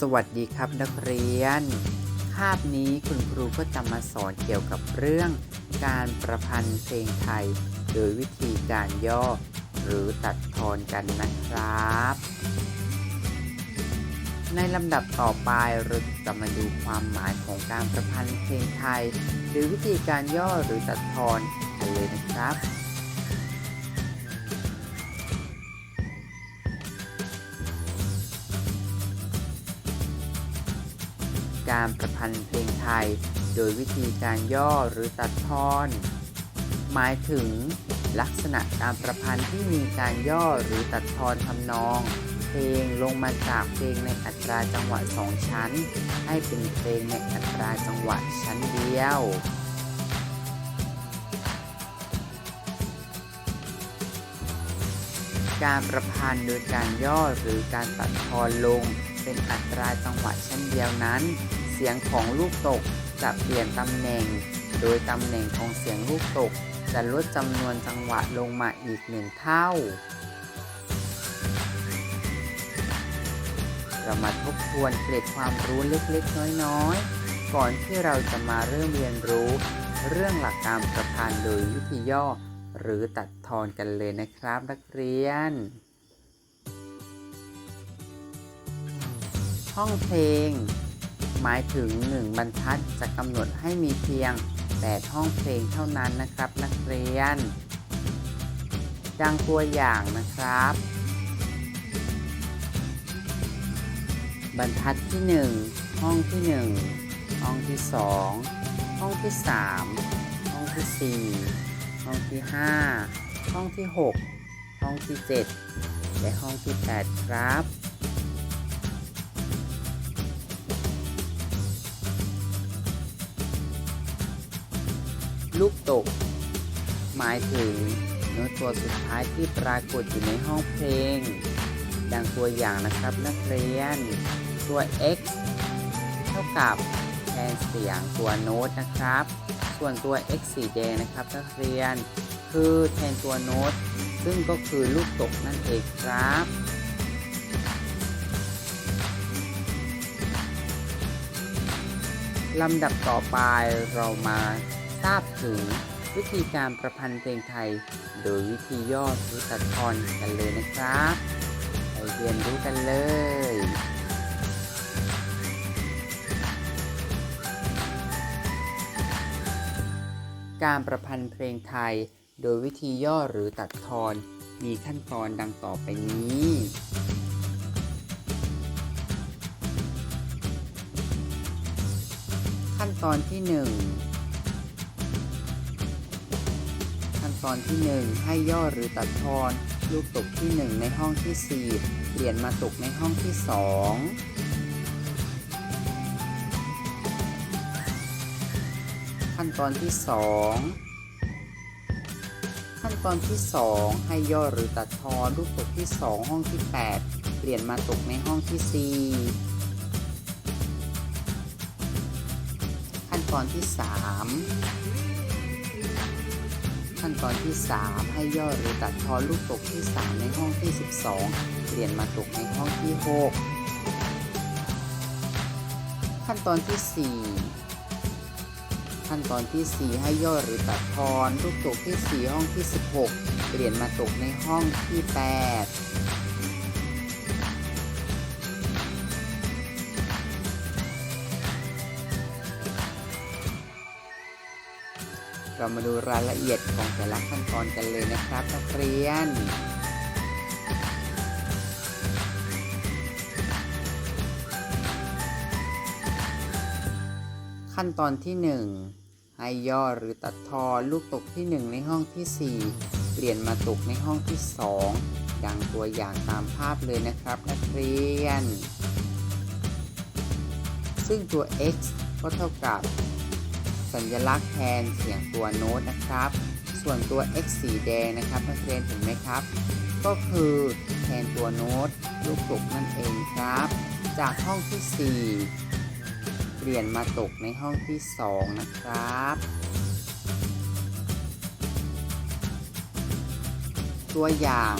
สวัสดีครับนักเรียน คาบนี้คุณครูก็จะมาสอนเกี่ยวกับเรื่อง การประพันธ์เพลงไทย โดยวิธีการย่อ หรือตัดทอนกันนะครับ ในลำดับต่อไปเราจะมาดูความหมายของการประพันธ์เพลงไทย หรือวิธีการย่อหรือตัดทอนกันเลยนะครับ การประพันธ์เพลงไทย โดยวิธีการย่อหรือตัดทอน หมายถึง ลักษณะการประพันธ์ที่มีการย่อหรือตัดทอนทำนอง เพลงลงมาจากเพลงในอัตราจังหวะสองชั้น ให้เป็นเพลงในอัตราจังหวะชั้นเดียวการประพันธ์โดยการย่อหรือการตัดทอนลง เป็นอัตราจังหวะเชั้นเดียวนั้น เสียงของลูกตกจะเปลี่ยนตำแหน่ง โดยตำแหน่งของเสียงลูกตก จะลดจำนวนจังหวะลงมาอีกหนึ่งเท่า เรามาทบทวนเกร็ดความรู้เล็กๆ น้อยๆ ก่อนที่เราจะมาเริ่มเรียนรู้ เรื่องหลักการประพันธ์โดยวิธีย่อ หรือตัดทอนกันเลยนะครับนักเรียน องเพลง หมายถึง 1 บรรทัดจะกำหนดให้มีเพียง8ห้องเพลงเท่านั้นนะครับนักเรียน ดังตัวอย่างนะครับ บรรทัดที่ 1 ห้องที่ 1 ห้องที่ 2 ห้องที่ 3 ห้องที่ 4 ห้องที่ 5 ห้องที่ 6 ห้องที่ 7 และห้องที่ 8 ครับ ลูกตก หมายถึงโน้ตตัวสุดท้ายที่ปรากฏอยู่ในห้องเพลง ดังตัวอย่างนะครับนักเรียน ตัว x เท่ากับแทนเสียงตัวโน้ตนะครับ ส่วนตัว x สีแดงนะครับนักเรียน คือแทนตัวโน้ต ซึ่งก็คือลูกตกนั่นเองครับลำดับต่อไปเรามา ทราบถึงวิธีการประพันธ์เพลงไทย โดยวิธีย่อหรือตัดทอนกันเลยนะครับ ไปเรียนรู้กันเลย การประพันธ์เพลงไทย โดยวิธีย่อหรือตัดทอน มีขั้นตอนดังต่อไปนี้ขั้นตอนที่ 1 ขั้นตอนที่ 1 ให้ย่อหรือตัดทอน ลูกตกที่ 1 ในห้องที่ 4 เปลี่ยนมาตกในห้องที่ 2ขั้นตอนที่ 2 ขั้นตอนที่ 2 ให้ย่อหรือตัดทอนลูกตกที่ 2 ห้องที่ 8 เปลี่ยนมาตกในห้องที่ 4 ขั้นตอนที่ 3 ขั้นตอนที่ 3 ให้ย่อหรือตัดทอนลูกตกที่ 3 ในห้องที่ 12 เปลี่ยนมาตกในห้องที่ 6 ขั้นตอนที่ 4 ขั้นตอนที่ 4 ให้ย่อหรือตัดทอนลูกตกที่ 4 ห้องที่ 16 เปลี่ยนมาตกในห้องที่ 8 เรามาดูรายละเอียดของแต่ละขั้นตอนกันเลยนะครับนักเรียน ขั้นตอนที่ 1 ให้ย่อหรือตัดทอลูกตกที่ 1 ในห้องที่ 4 เปลี่ยนมาตกในห้องที่ 2 ดังตัวอย่างตามภาพเลยนะครับนักเรียน ซึ่งตัว x ก็เท่ากับ สัญลักษณ์แทนเสียงตัวโน้ตนะครับ ส่วนตัว x สีแดงนะครับนักเรียนเห็นไหมครับ ก็คือแทนตัวโน้ตลูกตกนั่นเองครับ จากห้องที่ 4 เปลี่ยนมาตกในห้องที่ 2 นะครับ ตัวอย่าง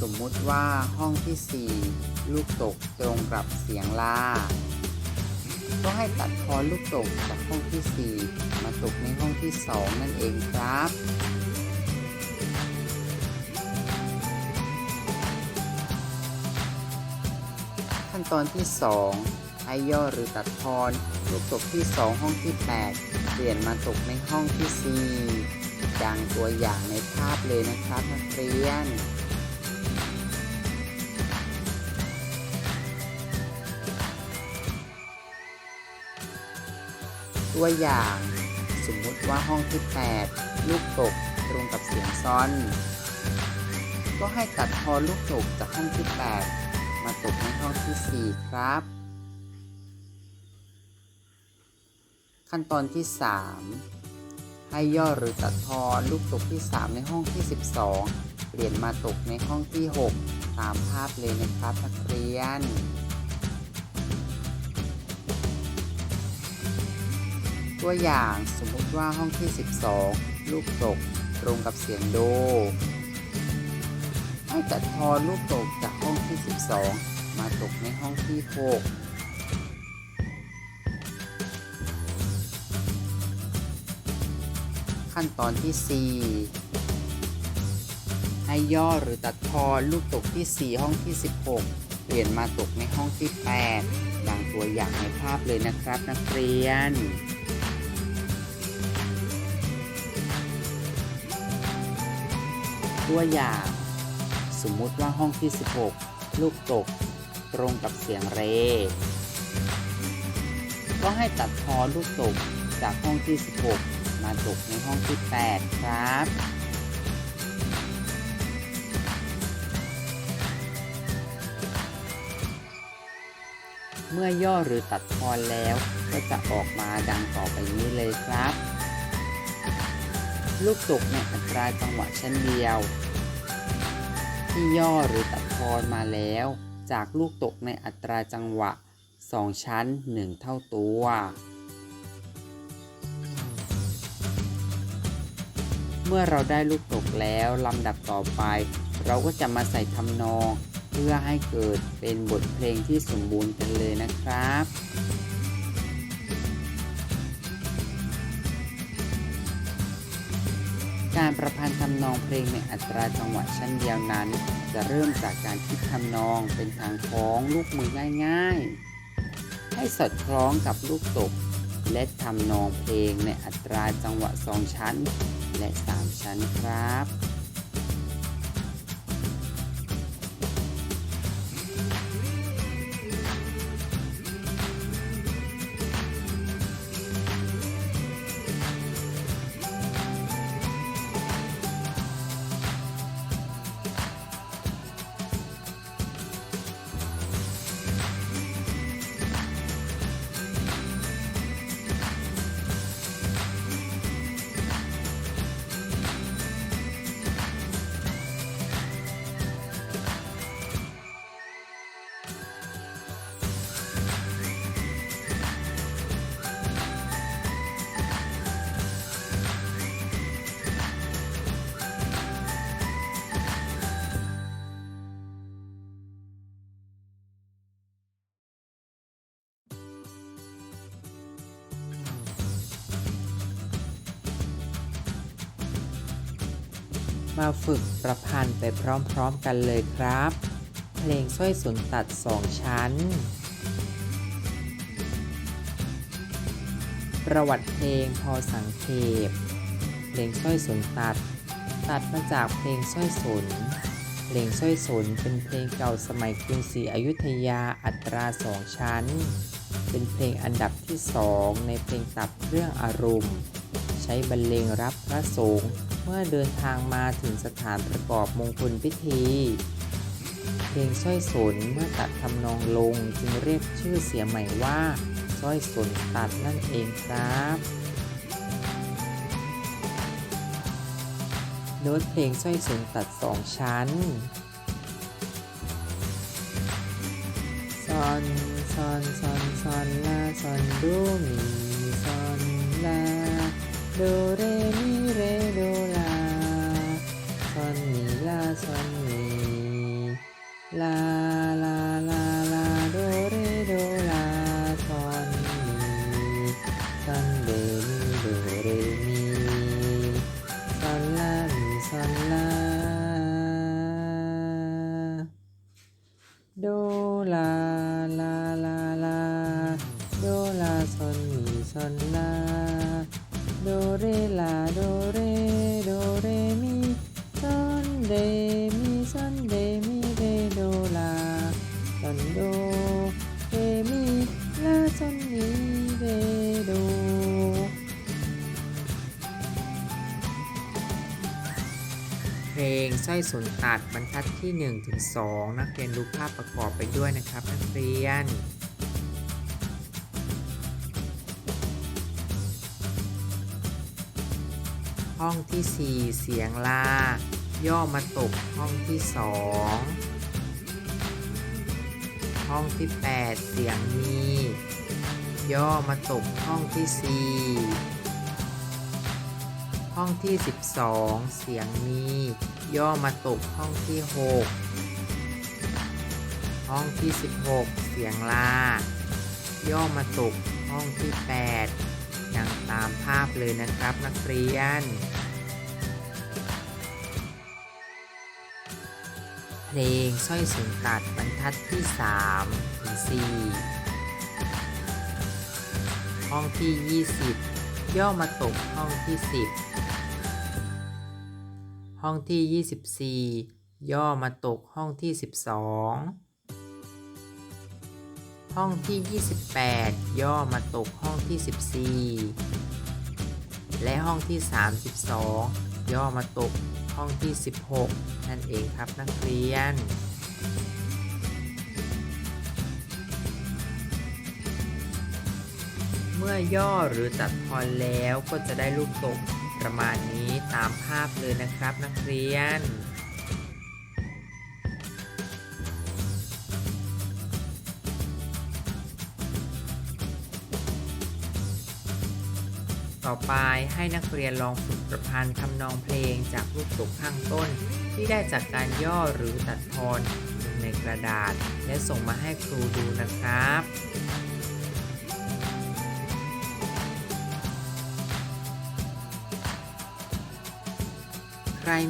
สมมุติว่าห้องที่ 4 ลูกตกตรงกับเสียงลา ก็ให้ตัดทอนลูกตกจากห้องที่ 4 มาตกในห้องที่ 2 นั่นเองครับขั้นตอนที่ 2 ให้ย่อหรือตัดทอนลูกตกที่ 2 ห้องที่ 8 เปลี่ยนมาตกในห้องที่ 4 ดังตัวอย่างในภาพเลยนะครับนักเรียน ตัวอย่าง สมมุติว่าห้องที่ 8 ลูกตกตรงกับเสียงซ้อน ก็ให้ตัดทอลูกตกจากห้องที่ 8 มาตกในห้องที่ 4 ครับ ขั้นตอนที่ 3 ให้ย่อหรือตัดทอนลูกตกที่ 3 ในห้องที่ 12 เปลี่ยนมาตกในห้องที่ 6 ตามภาพเลยนะครับนักเรียน ตัวอย่างสมมุติว่าห้องที่ 12 ลูกตกตรงกับเสียงโดให้ตัดทอนลูกตกจากห้องที่ 12 มาตกในห้องที่ 6ขั้นตอนที่ 4 ให้ย่อหรือตัดทอนลูกตกที่ 4 ห้องที่ 16 เปลี่ยนมาตกในห้องที่ 8 ดังตัวอย่างในภาพเลยนะครับนักเรียน ตัวอย่าง สมมุติว่าห้องที่ 16 ลูกตกตรงกับเสียงเร ก็ให้ตัดทอนลูกตกจากห้องที่ 16 มาตกในห้องที่ 8 ครับ เมื่อย่อหรือตัดทอนแล้วก็จะออกมาดังต่อไปนี้เลยครับ ลูกตกในอัตราจังหวะชั้นเดียว ที่ย่อหรือตัดทอนมาแล้ว จากลูกตกในอัตราจังหวะ 2 ชั้น 1 เท่าตัว เมื่อเราได้ลูกตกแล้วลำดับต่อไป เราก็จะมาใส่ทำนอง เพื่อให้เกิดเป็นบทเพลงที่สมบูรณ์กันเลยนะครับ การประพันธ์ทำนองเพลงในอัตราจังหวะชั้นเดียวนั้น จะเริ่มจากการคิดทำนองเป็นทางคล้องลูกมือง่าย ๆ ให้สอดคล้องกับลูกตกและทำนองเพลงในอัตราจังหวะสองชั้น และ3ชั้นครับ มาฝึกประพันธ์ไปพร้อมๆกันเลยครับ เพลงสร้อยสุนตัดสองชั้น ประวัติเพลงพอสังเขปเพลงสร้อยสุนตัด ตัดมาจากเพลงสร้อยสุนเพลงสร้อยสุนเป็นเพลงเก่าสมัยกรุงศรีอยุธยาอัตราสองชั้น เป็นเพลงอันดับที่สองในเพลงตับเครื่องอารมณ์ ใช้บรรเลงรับพระสงฆ์ เมื่อเดินทางมาถึงสถานประกอบมงคลพิธี เพลงสร้อยสนเมื่อตัดทำนองลงจึงเรียกชื่อเสียใหม่ว่าสร้อยสนตัดนั่นเองครับ โน้ตเพลงสร้อยสนตัดสองชั้นซอนซอนซอนซอนลาซอนโดมีซอนลาโดเรมีเรโด ลาลาลาลาโดเรโดลาซอนมีซอนเดมีโดเรมีซอนลามีซอนลา เพลงสร้อยสนตัดบรรทัดที่1ถึงนักเรียนดูภาพประกอบไปด้วยนะครับนักเรียนห้องที่ 4 เสียงลา ย่อมาตกห้องที่ 2 ห้องที่ 8 เสียงมี ย่อมาตกห้องที่ 4 ห้องที่ 12 เสียงมี ย่อมาตกห้องที่ 6 ห้องที่ 16 เสียงลา ย่อมาตกห้องที่ 8 อย่างตามภาพเลยนะครับนักเรียน เพลงสร้อยสูงตัดบรรทัดที่ 3 ถึง 4 ห้องที่ 20 ย่อมาตกห้องที่ 10 ห้องที่ 24 ย่อมาตกห้องที่ 12 ห้องที่ 28 ย่อมาตกห้องที่ 14 และห้องที่ 32 ย่อมาตกห้องที่ 16 นั่นเองครับนักเรียนเมื่อย่อหรือตัดทอนแล้วก็จะได้ลูกตก ประมาณนี้ตามภาพเลยนะครับนักเรียน ต่อไปให้นักเรียนลองฝึกประพันธ์ทำนองเพลงจากลูกตกข้างต้น ที่ได้จากการย่อหรือตัดทอนในกระดาษ และส่งมาให้ครูดูนะครับ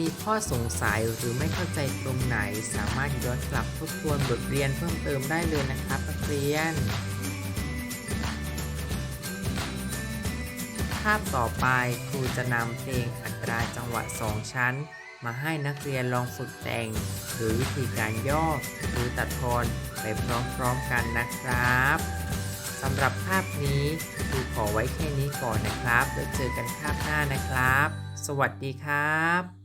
มีข้อสงสัยหรือไม่เข้าใจตรงไหน สามารถย้อนกลับทบทวนบทเรียนเพิ่มเติมได้เลยนะครับนักเรียน ภาพต่อไปครูจะนำเพลงอัตราจังหวะ2ชั้น มาให้นักเรียนลองฝึกแต่ง หรือวิธีการย่อหรือตัดทอนไปพร้อมๆกันนะครับสำหรับภาพนี้ครูขอไว้แค่นี้ก่อนนะครับ แล้วเจอกันภาพหน้านะครับ สวัสดีครับ